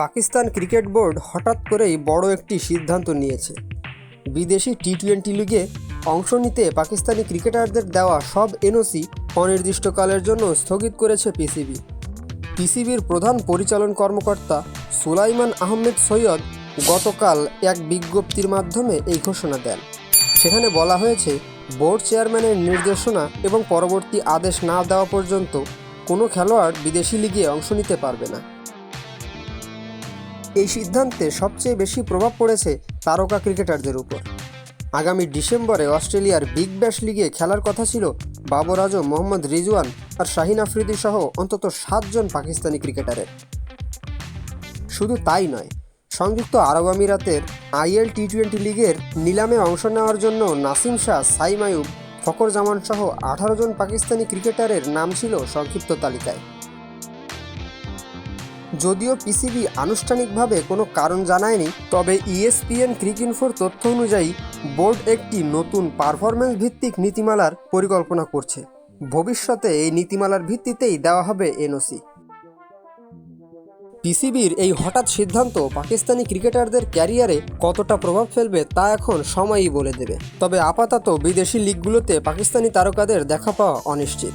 Pakistan cricket board হঠাৎ করেই বড় একটি সিদ্ধান্ত নিয়েছে। বিদেশি টি টোয়েন্টি লিগে অংশ নিতে পাকিস্তানি ক্রিকেটারদের দেওয়া সব এনওসি অনির্দিষ্টকালের জন্য স্থগিত করেছে পিসিবি পিসিবির প্রধান পরিচালন কর্মকর্তা সুলাইমান আহমেদ সৈয়দ গতকাল এক বিজ্ঞপ্তির মাধ্যমে এই ঘোষণা দেন। সেখানে বলা হয়েছে, বোর্ড চেয়ারম্যানের নির্দেশনা এবং পরবর্তী আদেশ না দেওয়া পর্যন্ত কোনো খেলোয়াড় বিদেশি লিগে অংশ নিতে পারবে না। এই সিদ্ধান্তে সবচেয়ে বেশি প্রভাব পড়েছে তারকা ক্রিকেটারদের উপর। আগামী ডিসেম্বরে অস্ট্রেলিয়ার বিগ ব্যাশ লিগে খেলার কথা ছিল বাবর আজম মোহাম্মদ রিজওয়ান আর শাহিন আফ্রিদি সহ অন্তত সাতজন পাকিস্তানি ক্রিকেটারের। শুধু তাই নয়, সংযুক্ত আরব আমিরাতের আইএল টি টোয়েন্টি লিগের নিলামে অংশ নেওয়ার জন্য নাসিম শাহ, সাইম আয়ুব ফকর জামান সহ আঠারো জন পাকিস্তানি ক্রিকেটারের নাম ছিল সংক্ষিপ্ত তালিকায়। যদিও পিসিবি আনুষ্ঠানিকভাবে কোনো কারণ জানায়নি, তবে E ইএসপিএন ক্রিকইনফোর তথ্য অনুযায়ী বোর্ড একটি নতুন পারফরম্যান্স ভিত্তিক নীতিমালার পরিকল্পনা করছে। ভবিষ্যতে এই নীতিমালার ভিত্তিতেই দেওয়া হবে এনওসি পিসিবির এই হঠাৎ সিদ্ধান্ত পাকিস্তানি ক্রিকেটারদের ক্যারিয়ারে কতটা প্রভাব ফেলবে তা এখন সময়ই বলে দেবে। তবে আপাতত বিদেশি লিগগুলোতে পাকিস্তানি তারকাদের দেখা পাওয়া অনিশ্চিত।